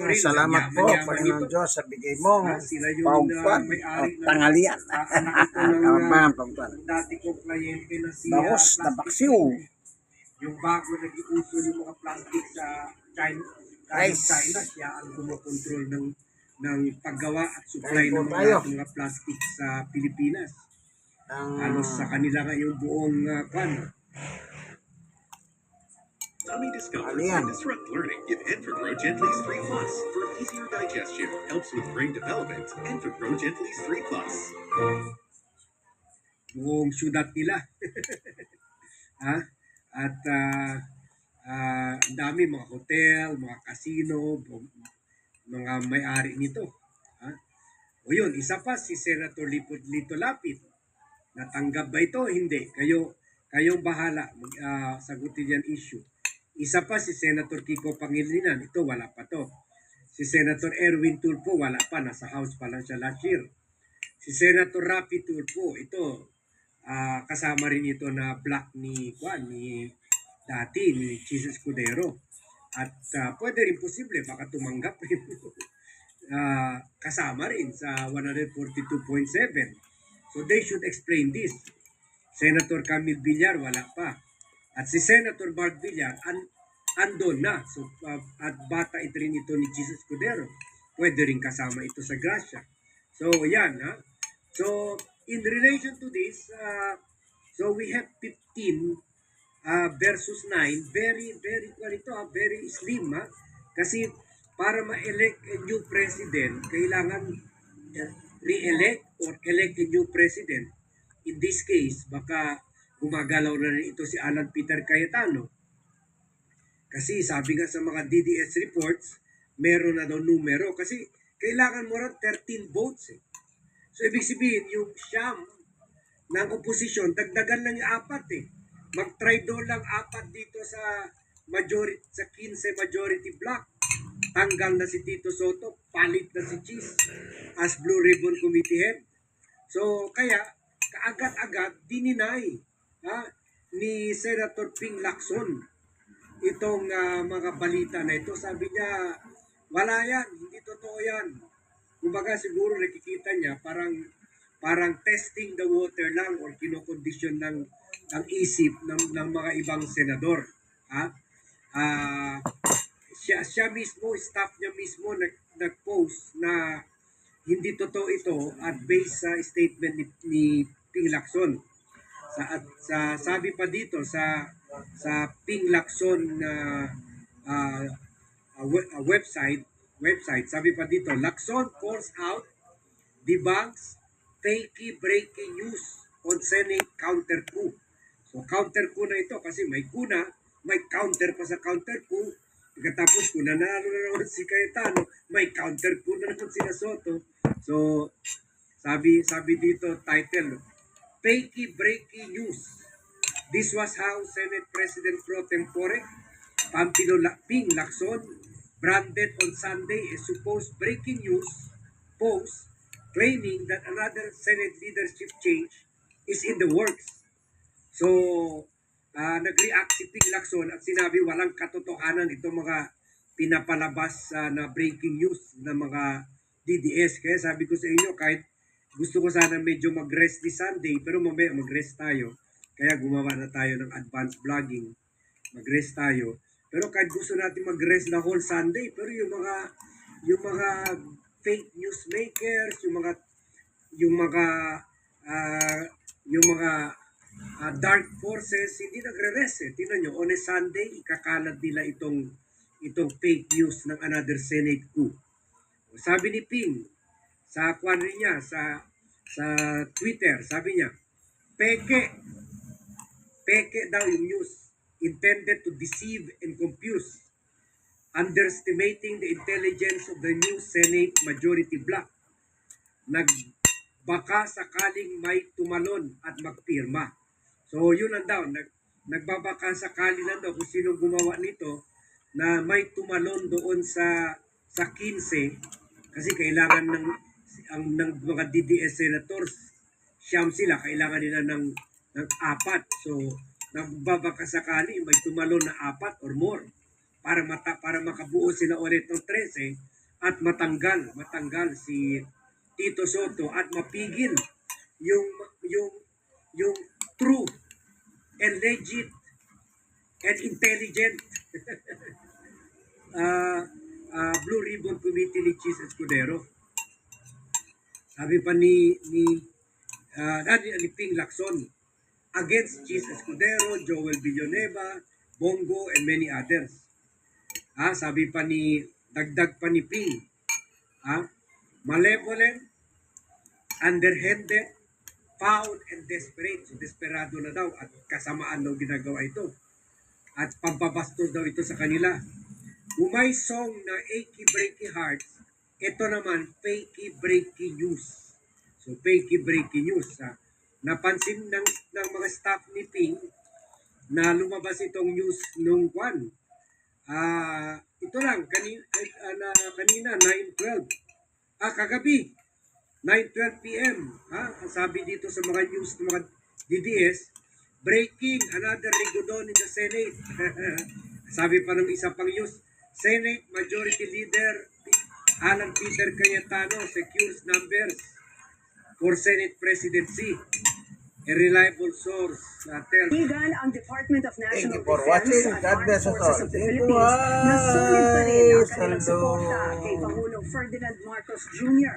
Salamat po, Panginoon Diyos, sa bigay mo. Paugpan o tanghalian. Ah, anak ito ng Kapan, uh, paugpan. dati kong kliyente na si Bakos ah, na plastic baksiw. Yung bago nag-iuso yung mga plastic sa China, Rice. China, siya ang kumokontrol ng ng paggawa at supply ng mga, mga plastic sa Pilipinas. Ang Halos sa kanila nga yung buong uh, kwan. Tummy discomfort Ano yan? disrupt learning. Give Entergrow Gently 3 Plus for easier digestion, helps with brain development. Entergrow Gently 3 Plus. buong syudad nila. ha? At ah, ang dami mga hotel, mga casino, mga may-ari nito. Ha? O yun, isa pa si Senator Lito, Lito Lapid. Natanggap ba ito? Hindi. Kayo, kayong bahala mag, ah, sagutin yan issue. Isa pa si Senator Kiko Pangilinan. Ito, wala pa to. Si Senator Erwin Tulfo, wala pa. Nasa House pa lang siya last year. Si Senator Rapi Tulfo, ito, ah, kasama rin ito na black ni Juan, ni dati, ni Jesus Escudero. At ah, pwede rin posible, baka tumanggap rin. Ah, kasama rin sa 142.7. So they should explain this. Senator Camille Villar, wala pa. At si Senator Mark Villar, an andon na. So, ah, at bata ito rin ito ni Jesus Escudero. Pwede rin kasama ito sa Gracia. So, yan ha. So, in relation to this, uh, so we have 15 uh, versus 9. Very, very, well ito ha, very slim ha. Kasi para ma-elect a new president, kailangan uh, re-elect or elect a new president. In this case, baka gumagalaw na rin ito si Alan Peter Cayetano. Kasi sabi nga sa mga DDS reports, meron na daw numero. Kasi kailangan mo rin 13 votes eh. So, ibig sabihin, yung siyam ng oposisyon, dagdagan lang yung apat eh. Mag-try doon lang apat dito sa majority, sa 15 majority block. Tanggal na si Tito Soto, palit na si Cheese as Blue Ribbon Committee Head. So, kaya, kaagad-agad, dininay ha, ni Senator Ping Lacson itong ah, mga balita na ito. Sabi niya, wala yan, hindi totoo yan. Kumbaga siguro nakikita niya parang parang testing the water lang or kinokondisyon ng ang isip ng, ng mga ibang senador. Ha? Ah, siya, siya mismo, staff niya mismo nag, nag-post na hindi totoo ito at based sa statement ni, ni Ping Lacson. Sa, at sa, sabi pa dito sa sa Ping Lacson na ah, we- ah, website website sabi pa dito Lacson calls out debunks fakey breaking news on Senate counter coup. So counter coup na ito kasi may kuna, may counter pa sa counter coup. Pagkatapos kung na naman si Cayetano, may counter coup na naman si Soto. So sabi sabi dito title Fakey breaking news. This was how Senate President pro tempore Pampilo Ping Lacson branded on Sunday a supposed breaking news post claiming that another Senate leadership change is in the works. So, ah, nag-react si Ping Lacson at sinabi walang katotohanan itong mga pinapalabas ah, na breaking news ng mga DDS. Kaya sabi ko sa inyo, kahit gusto ko sana medyo mag-rest this Sunday, pero mamaya mag-rest tayo. Kaya gumawa na tayo ng advanced vlogging. Mag-rest tayo. Pero kahit gusto natin mag-rest the whole Sunday, pero yung mga yung mga fake news makers, yung mga yung mga ah, yung mga ah, dark forces hindi nagre-rest eh. Tingnan nyo, on a Sunday, ikakalat nila itong itong fake news ng another Senate coup. Sabi ni Ping, sa kwan rin niya, sa, sa Twitter, sabi niya, peke, peke daw yung news intended to deceive and confuse, underestimating the intelligence of the new Senate majority bloc. Nagbaka sakaling may tumalon at magpirma. So yun lang daw, nag, nagbabaka sakali lang daw kung sino gumawa nito na may tumalon doon sa sa 15 kasi kailangan ng ang ng mga DDS senators siyam sila kailangan nila ng ng apat so nagbabaka sakali may tumalon na apat or more para mata para makabuo sila ulit ng 13 at matanggal matanggal si Tito Soto at mapigil yung yung yung true and legit and intelligent uh, uh, Blue Ribbon Committee ni Chis Escudero. Sabi pa ni ni uh, ni, ni Ping Lacson against Chis Escudero, Joel Villanueva, Bongo and many others. Ah, sabi pa ni dagdag pa ni Ping. Ah, malevolent, underhanded, foul and desperate. So, desperado na daw at kasamaan daw ginagawa ito. At pampabastos daw ito sa kanila. Umay song na achy breaky hearts, ito naman fakey breaky news. So fakey breaky news. Ah. Napansin ng, ng mga staff ni Ping na lumabas itong news nung kwan. Ah, ito lang kanina, na, kanina 9:12. Ah, kagabi 9:12 PM. Ha? Ang sabi dito sa mga news ng mga DDS, breaking another Rigodon in the Senate. sabi pa ng isa pang news, Senate Majority Leader Alan Peter Cayetano secures numbers for Senate presidency. A reliable source uh, tells Ligan ang Department of Thank National you for Defense watching. at God Armed bless us all. of the Thank you. Philippines na sulit pa rin ang kanilang Salud. suporta kay Pangulong Ferdinand Marcos Jr.